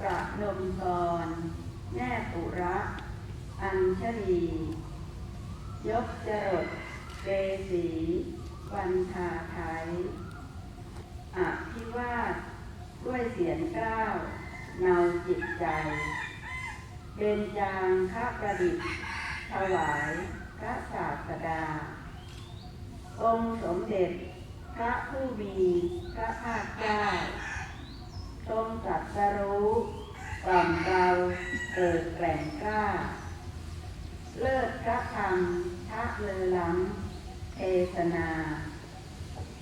ประนมกรแม่ปุระ อัญชลียกจรดเกสีวันทาไทยอภิวาทด้วยเสียงกล้าวเนาจิตใจ เบญจางค้าประดิษฐ์ถวายพระศาสดา องค์สมเด็จพระผู้มีพระภาคเจ้า ทรงตรัสรู้กล่อมเราเกิดแกร่งกล้า เลิศพระธรรมทะเลอล้ำเทศนา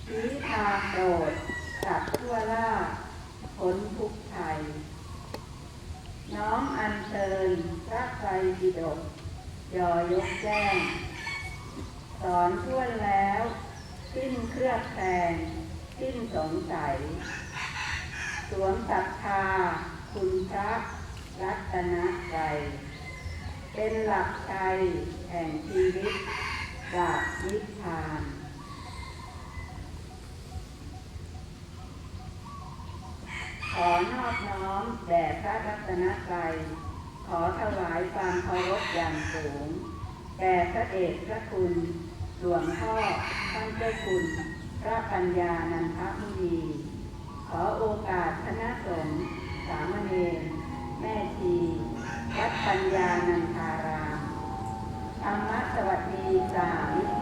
ชี้ทางโปรดสัตว์ทั่วล่าพ้นทุกข์ภัยน้อมอัญเชิญพระไตรปิฎกยอยกแจ้ง สอนทั่วแล้ว สิ้นเครือบแคลงสิ้นสงสัย สวมศรัทธา คุณพระรัตนใจเป็นหลักใจแห่งชีวิตจากนิพพานขอนอบน้อมแด่พระรัตนตรัยขอถวายความเคารพอย่างสูงแด่พระเอกพระคุณหลวงพ่อท่านเจ้าคุณ พระปัญญานันทมุนี ขอโอกาสคณะสงฆ์สามเณรแม่ชีวัดปัญญานันทารามธรรมะสวัสดีสาม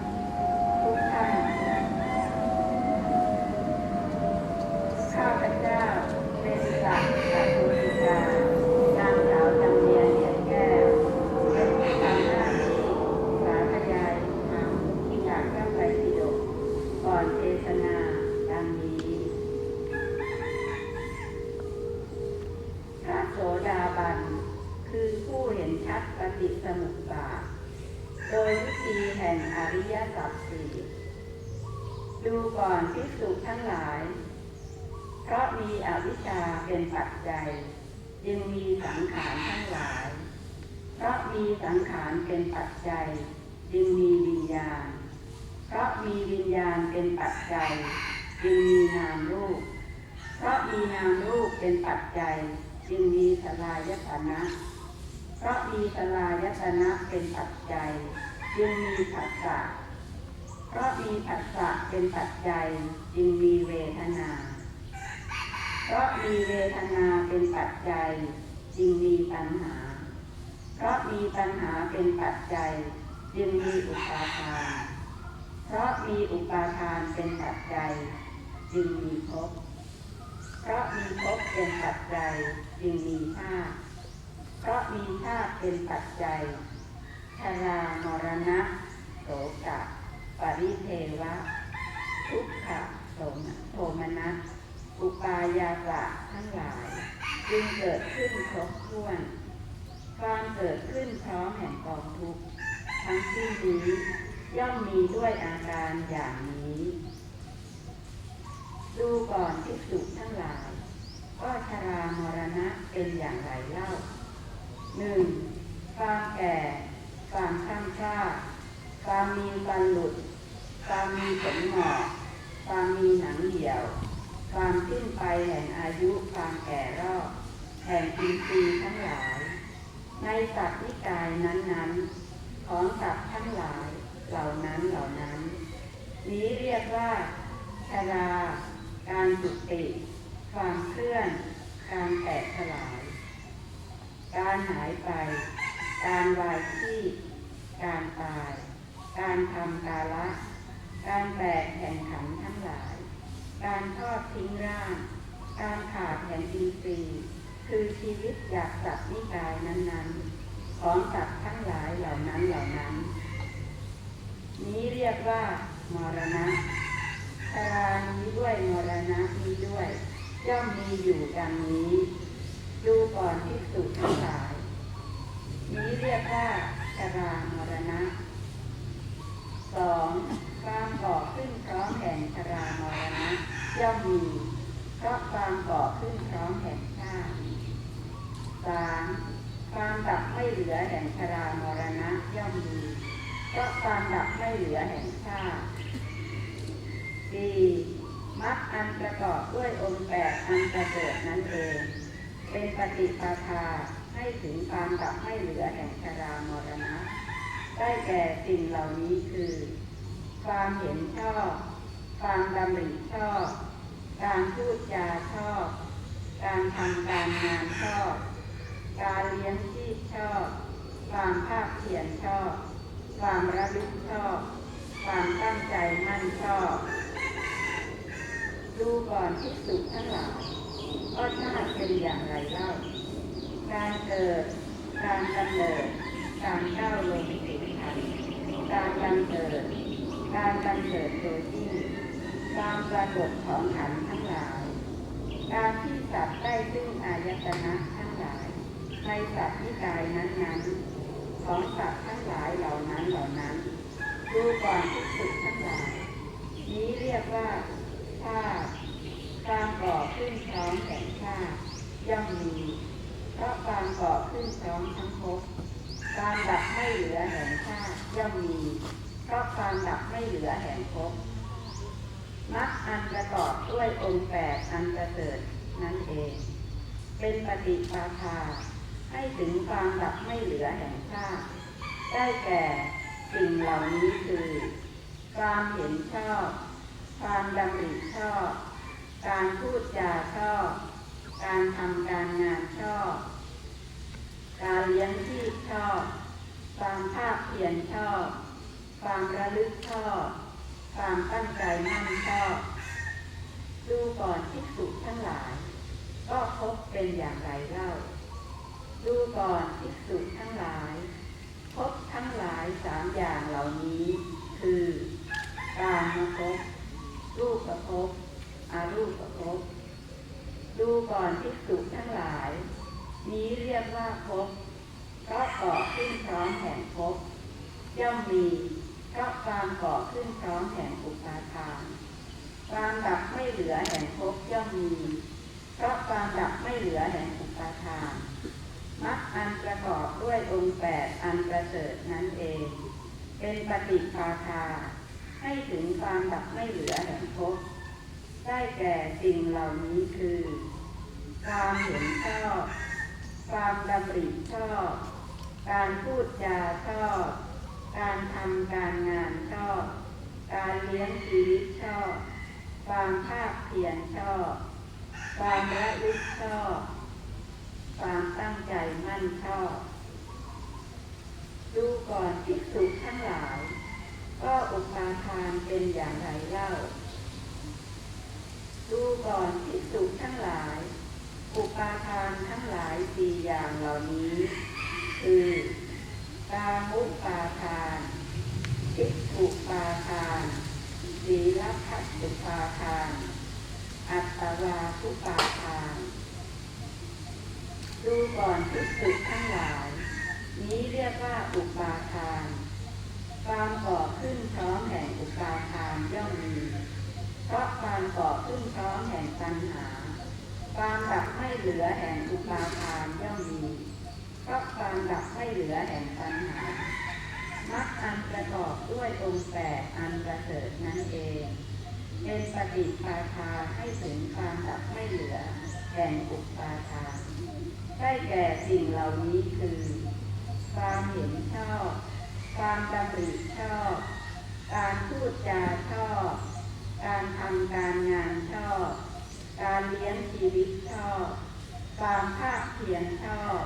ดยวิธีแห่งอริยสัจสี่ดูก่อนภิกษุทั้งหลาย เพราะมีอวิชชาเป็นปัจจัย จึงมีสังขารทั้งหลาย เพราะมีสังขารเป็นปัจจัย จึงมีวิญญาณ เพราะมีวิญญาณเป็นปัจจัย จึงมีนามรูป เพราะมีนามรูปเป็นปัจจัย จึงมีสลายตนะเพราะมีสลายตนะเป็นปัจจัย จึงมีผัสสะเพราะมีผัสสะเป็นปัจจัยจึงมีเวทนา เพราะมีเวทนาเป็นปัจจัยจึงมีปัญหา เพราะมีปัญหาเป็นปัจจัยจึงมีอุปาทาน เพราะมีอุปาทานเป็นปัจจัยจึงมีภพ เพราะมีภพเป็นปัจจัยจึงมีชาติเพราะมีชาติเป็นปัจจัย ชรามรณะโสกะ ปริเทวะ ทุกขะโสมโทมนัสอุปายาสะทั้งหลาย จึงเกิดขึ้นครบถ้วน ความเกิดขึ้นพร้อมแห่งกองทุกข์ทั้งที่นี้ย่อมมีด้วยอาการอย่างนี้ ดูก่อนที่สุทั้งหลาย ก็ชรามรณะเป็นอย่างไรเล่าหนึ่งความแก่ ความข้ามชาความมีฟันหลุดความมีขนหงอกความมีหนังเหี่ยว ความสิ้นไปแห่งอายุความแก่รอบแห่งอินทรีย์ทั้งหลาย ในสัตว์นิกายนั้นๆ ของสัตว์ทั้งหลายเหล่านั้นเหล่านั้น นี้เรียกว่าชราการจุติ ความเคลื่อน การแตกสลาย การหายไป การวายที่การตาย การทำกาละ การแตกแห่งขันทั้งหลาย การทอดทิ้งร่าง การขาดแห่งอินทรีย์คือชีวิตจากสัตว์นิกายนั้นๆ ของสัตว์ทั้งหลายเหล่านั้นเหล่านั้น นี้เรียกว่ามรณะชรานี้ด้วยมรณะนี้ด้วยย่อมมีอยู่ดังนี้ ดูก่อนที่สุดทั้งหลาย นี้เรียกว่าชรามรณะสองความก่อขึ้นพร้อมแห่งชรามรณะย่อมมีเพราะความก่อขึ้นพร้อมแห่งชาติสามความดับไม่เหลือแห่งชรามรณะย่อมมีเพราะความดับไม่เหลือแห่งชาติสี่มรรคอันประกอบด้วยองค์แปดอันประเสริฐนั้นเอง เป็นปฏิปทา ให้ถึงความดับไม่เหลือแห่งชรามรณะ ได้แก่สิ่งเหล่านี้คือ ความเห็นชอบ ความดำริชอบ การพูดจาชอบ การทำการงานชอบ การเลี้ยงชีพชอบ ความภาคเพียรชอบ ความระลึกชอบ ความตั้งใจมั่นชอบ ดูก่อนที่สุดทั้งหลายก็ชาติเป็นอย่างไรเล่า การเกิด การกำเนิด การก้าวลงสู่ขันการกำเนิด การกำเนิดโดยที่ความปรากฏของขันทั้งหลาย การที่สัตว์ได้ซึ่งอายตนะทั้งหลาย ในสัตว์ที่กายนั้นๆ ของสัตว์ทั้งหลายเหล่านั้นเหล่านั้นดูก่อนที่สุดทั้งหลาย นี้เรียกว่าชาติการก่อขึ้นพร้อมแห่งชาติย่อมมี เพราะการก่อขึ้นพร้อมทั้งภพการดับไม่เหลือแห่งชาติย่อมมี เพราะความดับไม่เหลือแห่งภพมรรคอันประกอบด้วยองค์แปดอันประเสริฐนั่นเอง เป็นปฏิปทาให้ถึงความดับไม่เหลือแห่งชาติได้แก่สิ่งเหล่านี้คือ ความเห็นชอบ ความดำริชอบ การพูดจาชอบ การทำการงานชอบ การเลี้ยงชีพชอบ ความภาคเพียรชอบ ความระลึกชอบ ความตั้งใจมั่นชอบ ดูก่อนที่สุทั้งหลาย ก็พบเป็นอย่างไรเล่า ดูก่อนที่สุทั้งหลาย พบทั้งหลายสามอย่างเหล่านี้ คือการมาพบรูปประพบอารูปประพบ ดูก่อนที่สุทั้งหลาย นี้เรียกว่าพเพราะก่อขึ้นพร้อมแห่งภพย่อมมีเพราะความก่อขึ้นพร้อมแห่งอุปาทานความดับไม่เหลือแห่งภพย่อมมีเพราะความดับไม่เหลือแห่งอุปาทานมรรคอันประกอบด้วยองค์แปดอันประเสริฐนั้นเอง เป็นปฏิปาทาให้ถึงความดับไม่เหลือแห่งภพ ได้แก่สิ่งเหล่านี้คือ ความเห็นชอบ ความดำริชอบ การพูดจาชอบ การทำการงานชอบ การเลี้ยงชีวิตชอบ ความภาคเพียรชอบ ความระลึกชอบ ความตั้งใจมั่นชอบ ดูก่อนภิกษุทั้งหลาย ก็อุปาทานเป็นอย่างไรเล่า ดูก่อนภิกษุทั้งหลาย อุปาทานทั้งหลายสี่อย่างเหล่านี้ คือกามุปาทานทิฏฐุปาทานศีลพัสสุปาทาน อัตตวาทุปาทาน ดูก่อนทุกสุทั้งหลาย นี้เรียกว่าอุปาทานความก่อขึ้นพร้อมแห่งอุปาทานย่อมมี เพราะความ ก่อขึ้นพร้อมแห่งตัณหา ความดับไม่เหลือแห่งอุปาทานย่อมมีเพราะความดับไม่เหลือแห่งตัณหามรรคอันประกอบด้วยองค์แปดอันประเสริฐนั้นเอง เป็นปฏิปาทาให้ถึงความดับไม่เหลือแห่งอุปาทานได้แก่สิ่งเหล่านี้คือ ความเห็นชอบ ความดำริชอบ การพูดจาชอบ การทำการงานชอบ การเลี้ยงชีวิตชอบ ความภาคเพียรชอบ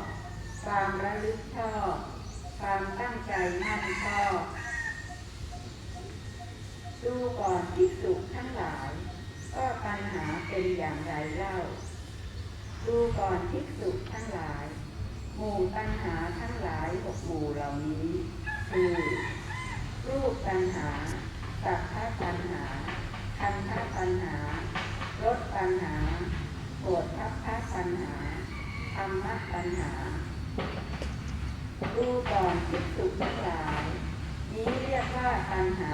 ความระลึกชอบ ความตั้งใจมั่นชอบ ดูก่อนที่สุทั้งหลาย ก็ปัญหาเป็นอย่างไรเล่า ดูก่อนที่สุทั้งหลาย หมู่ปัญหาทั้งหลายหกหมู่เหล่านี้ คือรูปปัญหาสัทธปัญหา คันธปัญหารสปัญหาโกรธทัพพปัญหาธรรมะปัญหาดูก่อนภิกษุทั้งหลายนี้เรียกว่าปัญหา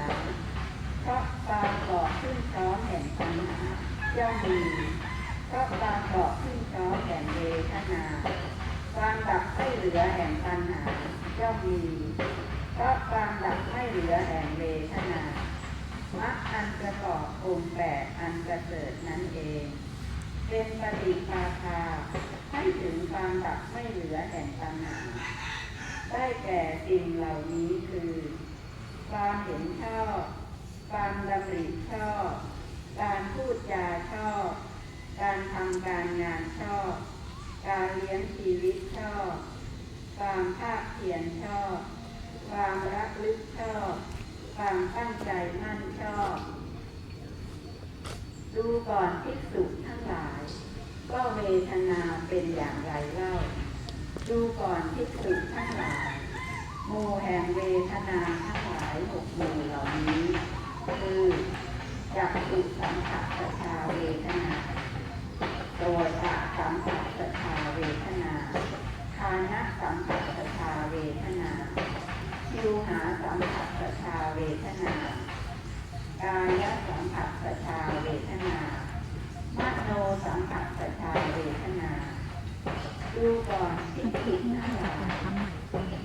เพราะการก่อขึ้นพร้อมแห่งปัญหาย่อมมีเพราะการก่อขึ้นพร้อมแห่งเวทนาความดับไม่เหลือแห่งปัญหาย่อมมีเพราะความดับไม่เหลือแห่งเวทนา มรรคอันประกอบองค์แปดอันประเสริฐนั้นเอง เป็นปฏิปาทาให้ถึงความดับไม่เหลือแห่งตัณหาได้แก่สิ่งเหล่านี้คือ ความเห็นชอบ ความดำริชอบ การพูดจาชอบ การทำการงานชอบ การเลี้ยงชีวิตชอบ ความภาคเพียรชอบ ความรักลึกชอบ ความตั้งใจมั่นชอบ ดูก่อนภิกษุทั้งหลาย ก็เวทนาเป็นอย่างไรเล่า ดูก่อนภิกษุทั้งหลายหมู่แห่งเวทนาทั้งหลายหกหมู่เหล่านี้ คือจักขุสัมผัสสชาเวทนาโสตสัมผัสสชาเวทนาคานะสัมผัสสชาเวทนา ชิวหาสัมผัสสชาเวทนากายสัมผัสสชาเวทนามโนสัมผัสสชาเวทนาดูก่อนที่ผิดทั้งหลาย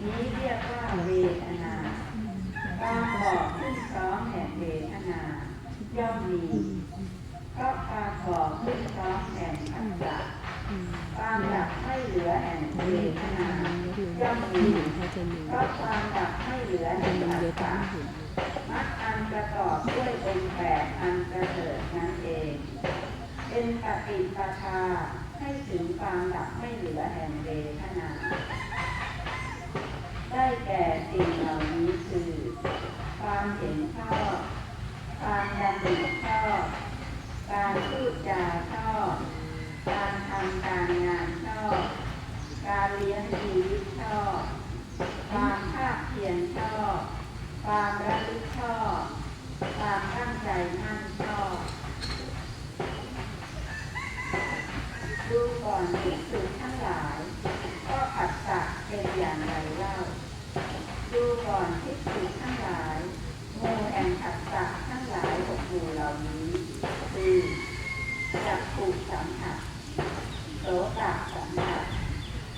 นี้เรียกว่าเวทนาความบอกขึ้นพร้อมแห่งเวทนาย่อมมีเพรามบอกขึ้นพร้อมแห่งขันธ์ความดับไม่เหลือแห่งเวทนา ย่อมมีเขาจะมีพราะความดับไม่เหลือแห่งมันขันเยอะธ์ตั้งเห็นมัดอันประกอบด้วยองค์แปดอันประเสริฐนั้นเอง เป็นปฏิปทาให้ถึงความดับไม่เหลือแห่งเวทนา ได้แก่สิ่งเหล่านี้คือ ความเห็นชอบความดำริชอบการพูดจาชอบการทำการงานชอบ การเลี้ยงชีวิตชอบ ความภาคเพียรชอบ ความระลึกชอบ ความตั้งใจมั่นชอบดูก่อนภิกษุทั้งหลาย ก็ขัดสะเป็นอย่างไรเล่าดูก่อนภิกษุทั้งหลายหมู่แห่งขัดสะทั้งหลายหกหมู่เหล่านี้คือจักขุสัมผัสโสตสัมผัส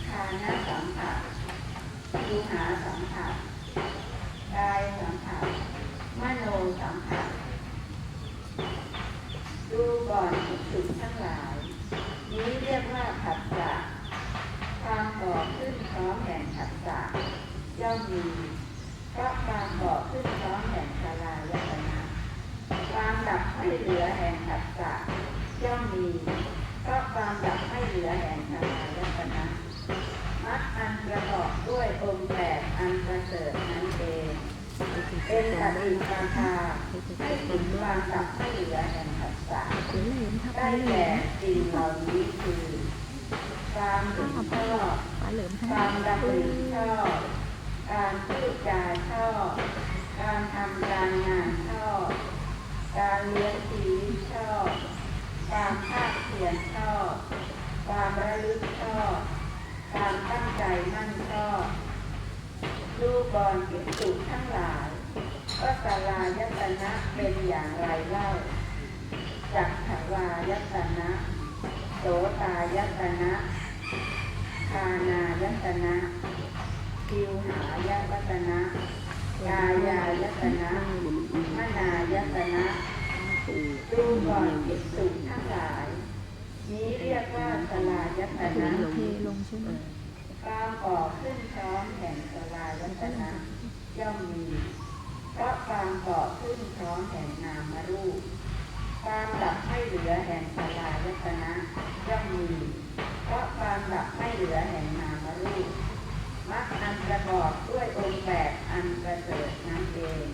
คานะสัมผัสดูหาสัมผัสกายสัมผัสมโนสัมผัส ดูก่อนภิกษุทั้งหลาย นี้เรียกว่าขัดสะความก่อขึ้นพร้อมแห่งขัดสะย่อมมีเพราะความก่อขึ้นพร้อมแห่งชาลายตนะความดับ ไม่เหลือแห่งขัดสะย่อมมีเพราะความดับไม่เหลือแห่งชาลายตนะมัดอันประกอบด้วยองค์แปดอันประเสริฐนั้นเองเป็นปฏิปทาให้ถึงความดับไม่เหลือแห่งขัดสะได้แก่สิ่งเหล่านี้คือความเห็นชอบความดำริชอบการพูดจาชอบการทำการงานช การเลี้ยงชีวิตชอบ ความภาคเพียรชอบ ความระลึกชอบการตั้งใจมั่นชอบดูก่อนภิกษุทั้งหลายว่าสลายตนะเป็นอย่างไรเล่าจักขวายตนะโสตายตนะคานายตนะคิวหายตนะ กายายตนะมนายตนะดูก่อนภิกษุทั้งหลาย นี้เรียกว่าสลายตนะเทลงใช่ไหมความก่อขึ้นพร้อมแห่งสลายตนะย่อมมีเพราะความก่อขึ้นพร้อมแห่งนามรูปความดับไม่เหลือแห่งสลายตนะย่อมมีเพราะความดับไม่เหลือแห่งนามรูป มักอันประกอบด้วยองค์แปดอันประเสริฐนั้นเอง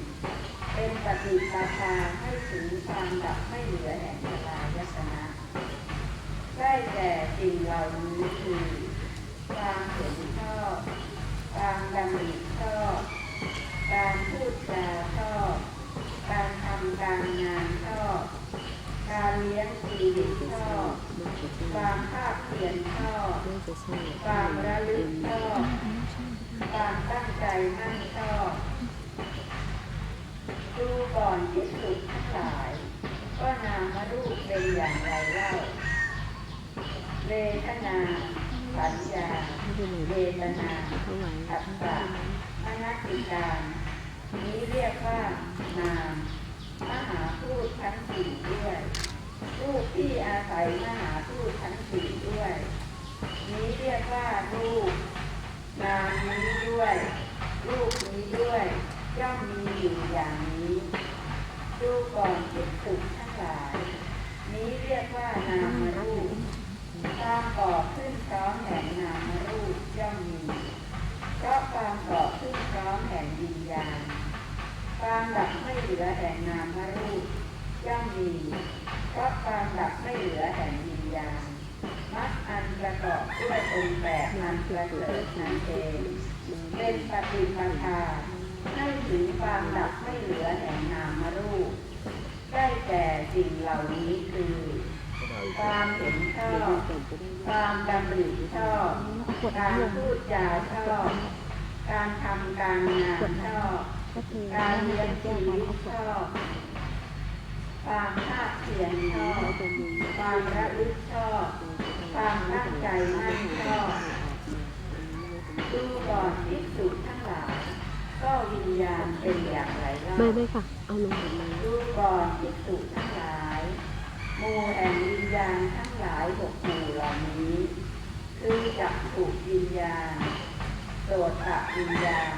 เป็นปฏิปทาให้ถึงความดับไม่เหลือแห่งสลายตนะได้แก่สิ่งเหล่านี้คือความเห็นชอบความดำริชอบการพูดจาชอบการทำการงานชอบ การเลี้ยงชีวิตชอบความภาคเพียรชอบด้วยจะใช่ความระลึกชอบความตั้งใจมั่นชอบดูก่อนที่สุดทั้งหลายว่านามรูปเป็นอย่างไรเล่าเวทนาสัญญาเรเวทนาเท่าไหร่อัตตามนติการนี้เรียกว่านาม มหาพูดทั้งสี่ด้วยรูปที่อาศัยมหาพูดทั้งสี่ด้วย นี้เรียกว่ารูปนามนี้ด้วย รูปนี้ด้วยย่อมมีอยู่อย่างนี้ดูก่อนคิดสุทั้งหลาย นี้เรียกว่านามรูปความก่อขึ้นพร้อมแห่งนามรูปย่อมมีเพราะความก่อขึ้นพร้อมแห่งวิญญาณ ความดับไม่เหลือแห่งนามรูปย่อมมีเพราะความดับไม่เหลือแห่งวิญญาณมัดอันประกอบด้วยองค์แปดอันประเสริฐนั่นเองเป็นปฏิปทาให้ถึงความดับไม่เหลือแห่งนามรูป ได้แก่สิ่งเหล่านี้คือ ความเห็นชอบความดำริชอบการพูดจาชอบการทำการงานชอบ ก็คือการเลี้ยงชีชอบความภาคเพียรชอบความระลึกชอบความตั้งใจมั่นชอบดูก่อนภิกษุทั้งหลายก็วิญญาณเป็นอย่างไรเล่าไม่ไม่ค่ะ เอาลงหมดเลยดูก่อนภิกษุทั้งหลายหมู่แห่งวิญญาณทั้งหลายหกหมู่เหล่านี้ คือจักขุวิญญาณโสตวิญญาณ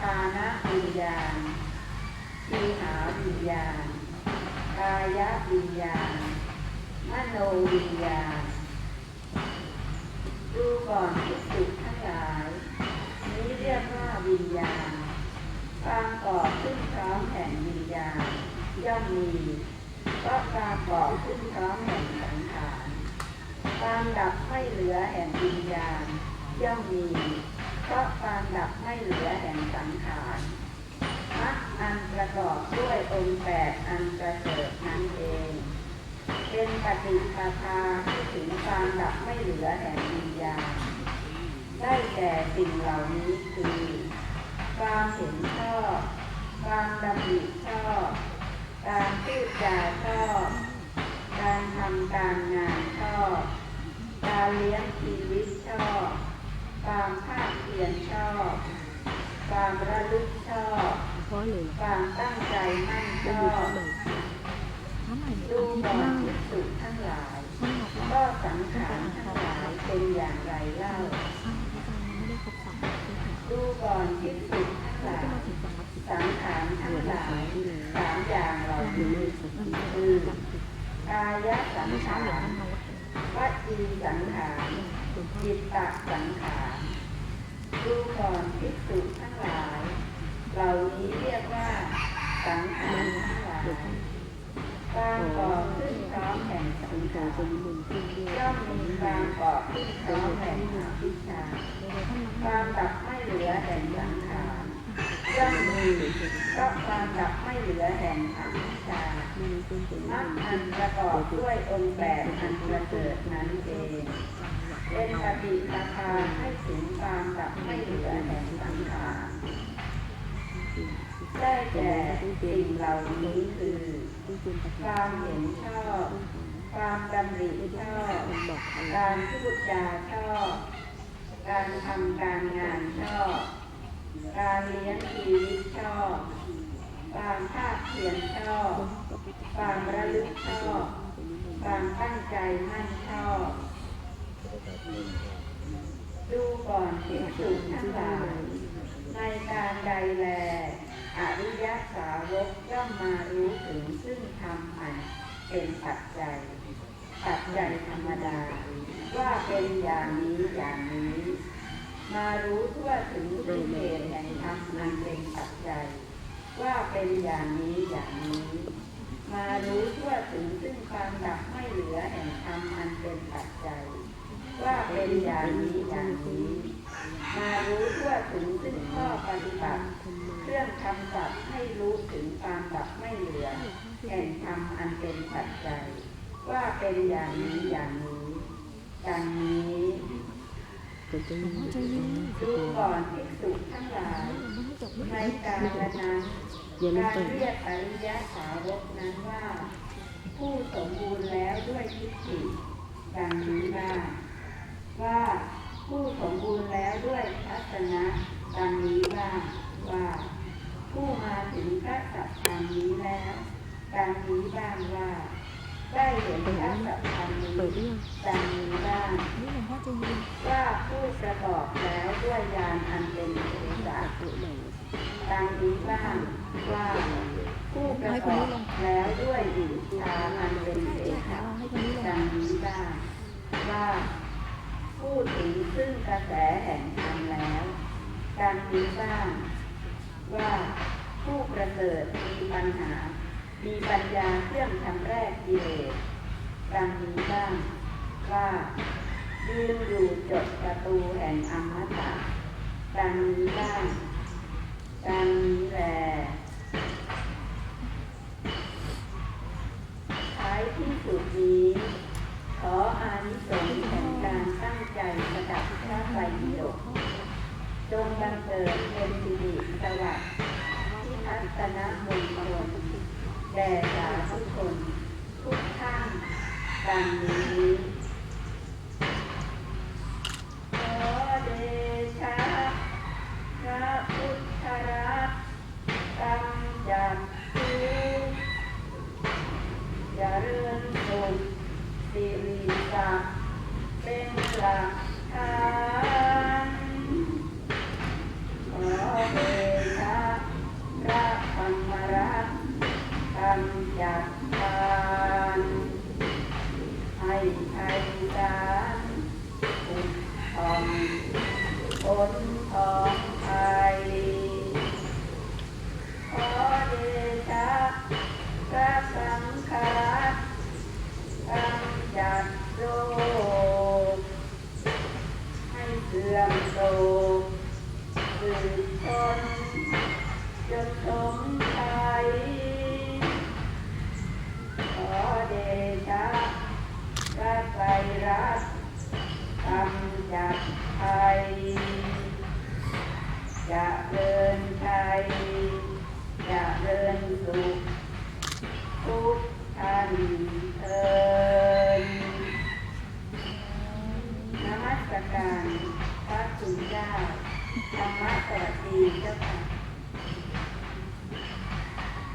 คานะวิญญาณทีหาวิญญาณ กายวิญญาณ มโนวิญญาณ ดูก่อนภิกษุทั้งหลาย นี้เรียกว่าวิญญาณความก่อขึ้นพร้อมแห่งวิญญาณ ย่อมมีเพราะความก่อขึ้นพร้อมแห่งสังขารความดับไม่เหลือแห่งวิญญาณ ย่อมมีเพราะความดับไม่เหลือแห่ง อันประกอบด้วยองค์แปดอันประเสริฐนั้นเอง เป็นปฏิปทาที่ถึงความดับไม่เหลือแห่งวิญญาณได้แก่สิ่งเหล่านี้คือความเห็นชอบความดำริชอบการพูดจาชอบการทำการงานชอบการเลี้ยงชีวิตชอบความภาคเพียรชอบความระลึกชอบ พาะเลยความตั้งใจมั่นชจะออยู่บทำไมทำไมดูอาทิตก่ย์อนน้าภิกษุทั้งหลายท่านบอกว่าก็สังขารทั้งหลายเป็นอย่างไรเล่าท่านอาจารย์ยังไม่ได้ครบสามอาทิตย์ค่ะดูก่อนภิกษุทั้งหลายสังขารทั้งหลายสามอย่างเหล่าถือนี้คือกายสังขารวัจีสังขารจิตตสังขารดูก่อนภิกษุทั้งหลาย เหล่านี้เรียกว่าสังขารทั้งหลายหลวงพ่อการก่อขึ้นพร้อมแห่งสัคุงณโตขารจนมนต์ขึ้นด้วยย่อมมีการก่อขึ้นพร้อมแห่งอภิชานความดับไม่เหลือแห่งสังขารย่อมมีเพราะความดับไม่เหลือแห่งอภิชามักอันประกอบด้วยองค์แปดอันประเสริฐนั้นเองเป็นปฏิปทาให้ถึงความดับไม่เหลือแห่งสังขาร ได้แก่สิ่งเหล่านี้คือความเห็นชอบ ความดำริชอบ การพูดจาชอบ การทำการงานชอบ การเลี้ยงชีวิตชอบ ความภาคเพียรชอบ ความระลึกชอบ ความตั้งใจมั่นชอบ ดูก่อนภิกษุทั้งหลาย ในการใดแล อริยสาวกย่อมมารู้ถึงซึ่งธรรมอันเป็นปัจจัย ปัจจัยธรรมดา ว่าเป็นอย่างนี้อย่างนี้ มารู้ทั่วถึงซึ่งเหตุแห่งธรรมอันเป็นปัจจัย ว่าเป็นอย่างนี้อย่างนี้ มารู้ทั่วถึงซึ่งความดับไม่เหลือแห่งธรรมอันเป็นปัจจัย ว่าเป็นอย่างนี้อย่างนี้ มารู้ทั่วถึงซึ่งข้อปฏิบัติ เครื่องคำสัตย์ให้รู้ถึงความดับไม่เหลือ แห่งธรรมอันเป็นปัจจัย ว่าเป็นอย่างนี้อย่างนี้ดังนี้จะจะมีจะมีดูก่อนภิกษุทั้งหลายในการนั้นการเรียกอริยสาวกนั้นว่า ผู้สมบูรณ์แล้วด้วยทิฏฐิดังนี้บ้าว่า ผู้สมบูรณ์แล้วด้วยทัศนะดังนี้บ้างว่า ผู้มาถึงพระสัจธรรมนี้แล้วดังนี้บ้างว่าได้เห็นพระสัพพันธ์นี้เปิดหรือยังนี้บ้างนี่หลวงพ่อจะยืนว่าผู้ประกอบแล้วด้วยยานอันเป็นเอกตัดโต๊ะใหม่ดังนี้บ้างว่าผู้ประกอบแล้วด้วยอินทาอันเป็นเอกเอาให้คนนี้ลงดังนี้บ้างว่า พูดถึงซึ่งกระแสแห่งธรรมแล้วดังนี้บ้างว่าผู้ประเสริฐมีปัญหา มีปัญญาเครื่องทำแรกกิเลสดังนี้บ้างว่ายืนอยู่จดประตูแห่งอมตะดังนี้บ้างดังนี้แลท้ายที่สุดนี้ขออานิสงส์แห่งการตั้ง ใจประดับพระไตรปิฎกจงบังเกิดเป็นสิริสวัสดิ์ที่อัตนมงคลแด่สาธุชนทุกท่านดังนี้